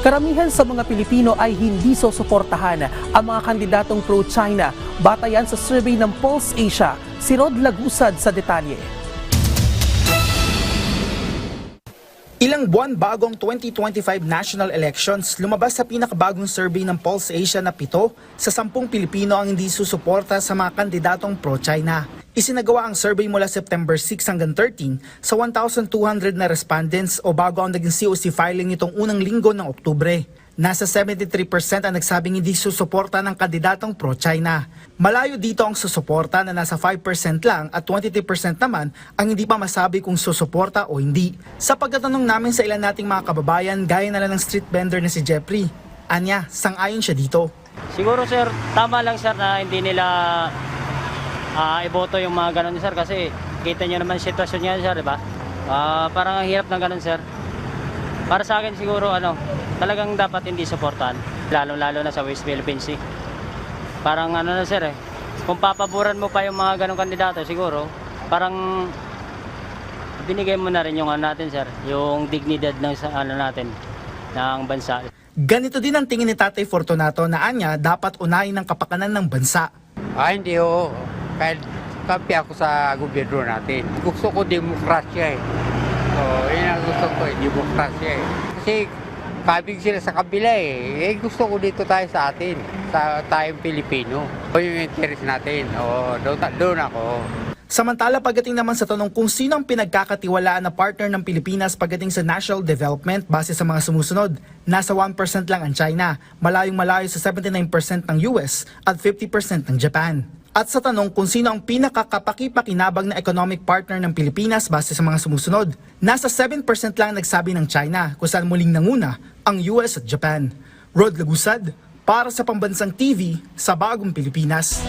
Karamihan sa mga Pilipino ay hindi susuportahan ang mga kandidatong pro-China batayan sa survey ng Pulse Asia. Si Rod Lagusad sa detalye. Ilang buwan bago ang 2025 national elections, lumabas sa pinakabagong survey ng Pulse Asia na pito sa sampung Pilipino ang hindi susuporta sa mga kandidatong pro-China. Isinagawa ang survey mula September 6 hanggang 13 sa 1,200 na respondents o bago ang naging COC filing nitong unang linggo ng Oktubre. Nasa 73% ang nagsabing hindi susuporta ng kandidatong pro-China. Malayo dito ang susuporta na nasa 5% lang at 23% naman ang hindi pa masabi kung susuporta o hindi. Sa pagtatanong namin sa ilan nating mga kababayan, gaya na lang ng street vendor na si Jeffrey, anya, sang-ayon siya dito. Siguro sir, tama lang sir na hindi nila ah, iboto yung mga ganun sir kasi kita nyo naman sitwasyon niya sir, di ba? Ah, parang ang hirap ng ganun sir. Para sa akin siguro ano, talagang dapat hindi suportahan. Lalo-lalo na sa West Philippines Sea. Parang ano na sir eh, kung papaboran mo pa yung mga ganong kandidato siguro, parang binigay mo na rin yung ano natin sir, yung dignidad ng sa- ano natin ng bansa. Ganito din ang tingin ni Tatay Fortunato na anya dapat unahin ng kapakanan ng bansa. Ah, hindi oo. Kahit kampi ako sa gobyerno natin. Gusto ko demokrasya eh. Oo, yun ang gusto ko eh, demokrasya eh. Kasi kabig sila sa kabila eh. Eh gusto ko dito tayo sa atin, sa tayong Pilipino. O yung interest natin, oo, doon, doon ako. Samantala pagdating naman sa tanong kung sino ang pinagkakatiwalaan na partner ng Pilipinas pagdating sa national development base sa mga sumusunod, nasa 1% lang ang China, malayong malayo sa 79% ng US at 50% ng Japan. At sa tanong kung sino ang pinakakapakipakinabang na economic partner ng Pilipinas base sa mga sumusunod, nasa 7% lang nagsabi ng China kung saan muling nanguna ang US at Japan. Rod Lagusad, para sa Pambansang TV sa Bagong Pilipinas.